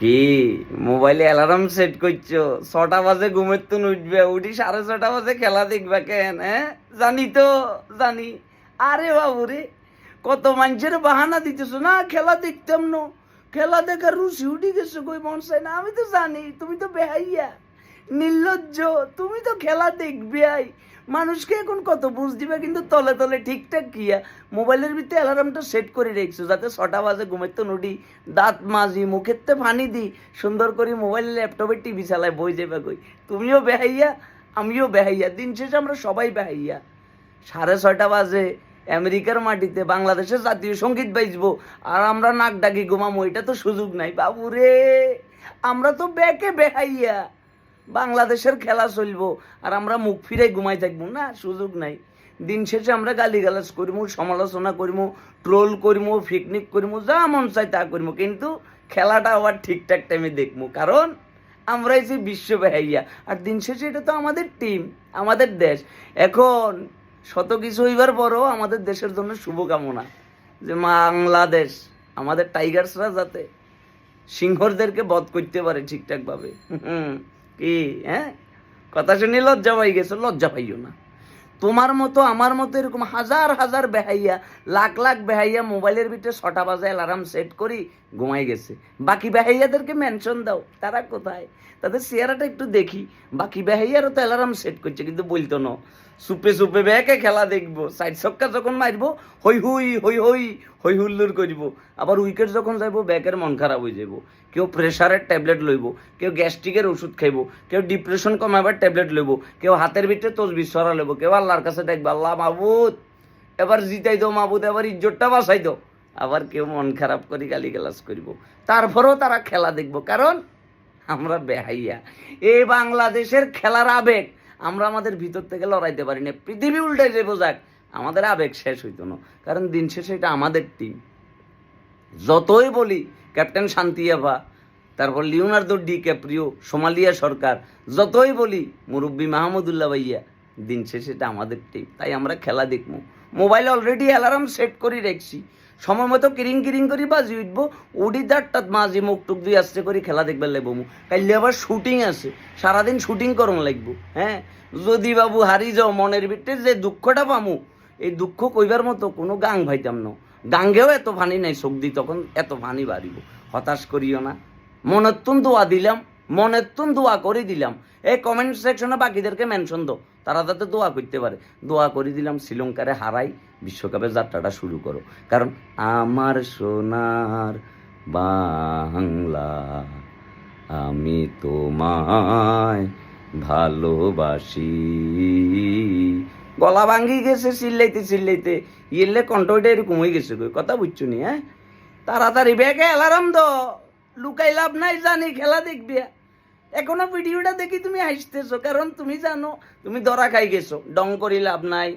কি? মোবাইলে alarm set করছ? ছটা বাজে ঘুমের তুন উঠবে, উঠি সাড়ে ছটা বাজে খেলা দেখবে কেন হ্যাঁ জানি তো, জানি। আরে বাবু রে কত মানুষের বাহানা দিতেছো না? খেলা দেখতাম না। খেলা দেখার রুচি উঠি গেছো কই মন চাই না? আমি তো জানি, তুমি তো বেহাইয়া, নির্লজ্জ। তুমি তো খেলা দেখবে আই। মানুষকে এখন কত বুঝ দিবে, কিন্তু তলে তলে ঠিকঠাক কিয়া মোবাইলের ভিতরে অ্যালার্মটা সেট করে রেখছো, যাতে ছটা বাজে ঘুমের তো নুটি দাঁত মাজি, মুখের তে পানি দি, সুন্দর করে মোবাইল ল্যাপটপে টিভি চালায়, বই যাবে কই? তুমিও বেহাইয়া, আমিও বেহাইয়া, দিন শেষে আমরা সবাই বেহাইয়া। সাড়ে ছয়টা বাজে, আমেরিকার মাটিতে বাংলাদেশের জাতীয় সংগীত বাজবো, আর আমরা নাক ডাকি ঘুমামো, এটা তো সুযোগ নাই বাবু রে আমরা তো ব্যাকে বেহাইয়া। বাংলাদেশের খেলা চলবো আর আমরা মুখ ফিরাই ঘুমাই থাকব না? সুযোগ নাই। দিন শেষে আমরা গালিগালাজ করব সমালোচনা করব ট্রোল করব পিকনিক করব যা মন চাই তা করব কিন্তু খেলাটা আবার ঠিকঠাক টাইমে দেখব কারণ আমরাই যে বিশ্ব বেহাইয়া আর দিন শেষে এটা তো আমাদের টিম আমাদের দেশ। এখন শত কিছু হইবার পরও আমাদের দেশের জন্য শুভকামনা যে বাংলাদেশ আমাদের টাইগার্সরা যাতে সিংহরদেরকে বধ করতে পারে ঠিকঠাকভাবে। হুম, কি হ্যাঁ? কথা শুনে লজ্জা পাই গেছো, লজ্জা পাইও না। তোমার মতো, আমার মতো এরকম হাজার হাজার বেহাইয়া, লাখ লাখ বেহাইয়া মোবাইলের ভিতরে ছটা বাজে অ্যালার্ম সেট করি ঘুমাই গেছে। বাকি বেহাইয়াদেরকে মেনশন দাও, তারা কোথায়? তাদের চেহারাটা একটু দেখি। বাকি বেহাইয়ারও তো অ্যালার্ম সেট করছে, কিন্তু বলতো না। সুপে সুপে ব্যাকে খেলা দেখব, সাইড ছক্কা যখন মারবো, হই হুই, হই হই হই হুল্লুর করব। আবার উইকেট যখন যাইবো ব্যাকের মন খারাপ হয়ে যাব কেউ প্রেশারের ট্যাবলেট লইব, কেউ গ্যাস্ট্রিকের ওষুধ খাইব, কেউ ডিপ্রেশন কমাবার ট্যাবলেট লইব, কেউ হাতের ভিতরে তসবির সরা লইব, কেউ আল্লাহর কাছে দেখবে, আল্লাহ মাহবুদ এবার জিতাই দো মাহবুদ এবার ইজ্জতটা বাঁচাই দো আবার কেউ মন খারাপ করি গালি গালাজ করিব। তারপরেও তারা খেলা দেখব, কারণ আমরা বেহাইয়া। এই বাংলাদেশের খেলার আবেগ, আমরা আমাদের ভিতর থেকে লড়াইতে পারি না। পৃথিবী উল্টাই যাব যাক, আমাদের আবেগ শেষ হইতো না। কারণ দিন শেষে এটা আমাদের টিম যতই বলি ক্যাপ্টেন শান্তিয়াভা, তারপর লিওনার্দো ডি ক্যাপ্রিও সোমালিয়া সরকার, যতই বলি, মুরব্বী মাহমুদুল্লাহ ভাইয়া, দিন শেষে এটা আমাদের টিম তাই আমরা খেলা দেখব। মোবাইলে অলরেডি অ্যালার্ম সেট করে রেখছি। সময় মতো কিরিং কিরিং করে, বাজি উঠবো, উডি দাঁড়টাত মাঝে মুখ টুক দিয়ে আসতে করে, খেলা দেখবে লাগবো মু কাইলে আবার শুটিং আছে সারাদিন শুটিং করন লাগবো হ্যাঁ? যদি বাবু হারি যাও, মনের ভিতরে যে দুঃখটা পামু, এই দুঃখ কইবার মতো কোনো গাং ভাইতাম না। গাঙ্গেও এত ফানি নাই দি, তখন এত ফানি বাড়িব। হতাশ করিও না। মনের তুন দোয়া দিলাম মনের তুন দোয়া করে দিলাম। এই কমেন্ট সেকশনে বাকিদেরকে মেনশন দো তারা তাতে দোয়া করতে পারে। দোয়া করে দিলাম, শ্রীলঙ্কারে হারাই বিশ্বকাপের যাত্রাটা শুরু করো। কারণ আমার সোনার বাংলা, আমি তোমায় ভালোবাসি। গলা ভাঙ্গি গেছে, চিল্লাইতে চিল্লাইতে। ইয়েলে কণ্ঠটা এরকম হয়ে গেছে কই কথা বুঝছ নি হ্যাঁ? তাড়াতাড়ি ব্যাগে অ্যালার্ম দো। লুকাই লাভ নাই, জানি, খেলা দেখবি। এখনও ভিডিওটা দেখি তুমি হাসতেছো, কারণ তুমি জানো, তুমি ধরা খাই গেছো, ডং করি লাভ নাই।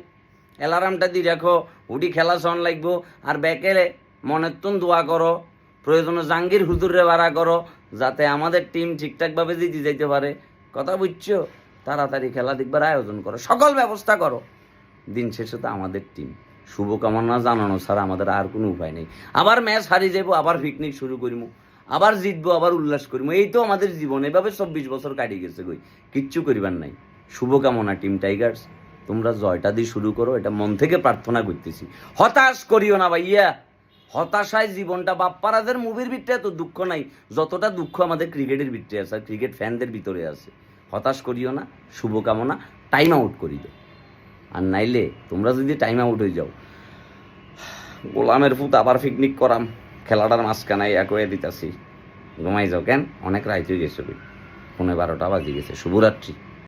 অ্যালার্মটা দিয়ে রাখো উঠি খেলা শোন লাগবো, আর ব্যাকে মনের তুন দোয়া করো, প্রয়োজনে জাঙ্গির হুজুরে ভাড়া করো, যাতে আমাদের টিম ঠিকঠাকভাবে জিতে যাইতে পারে। কথা বুঝছ? তাড়াতাড়ি খেলা দেখবার আয়োজন করো, সকল ব্যবস্থা করো। দিন শেষে তো আমাদের টিম শুভকামনা জানানো ছাড়া আমাদের আর কোনো উপায় নেই। আবার ম্যাচ হারিয়ে যাব আবার পিকনিক শুরু করিমু, আবার জিতবো, আবার উল্লাস করিমু। এই তো আমাদের জীবন। এভাবে চব্বিশ বছর কাটিয়ে গেছে কই? কিচ্ছু করিবার নাই। শুভকামনা টিম টাইগার্স তোমরা জয়টা দিয়ে শুরু করো, এটা মন থেকে প্রার্থনা করতেছি। হতাশ করিও না ভাইয়া। হতাশায় জীবনটা বাপ্পারাদের মুভির ভিতরে এত দুঃখ নাই, যতটা দুঃখ আমাদের ক্রিকেটের ভিতরে আছে ক্রিকেট ফ্যানদের ভিতরে আছে। হতাশ করিও না, শুভকামনা টাইম আউট করি দাও আর নাইলে তোমরা যদি টাইম আউট হয়ে যাও, গোলামের ফুত আবার পিকনিক করাম, খেলাটার মাঝখানায় এক হয়ে দিতাছি। ঘুমাই যাও, কেন? অনেক রাইতে গেছে পনেরো বারোটা বাজে গেছে, শুভরাত্রি।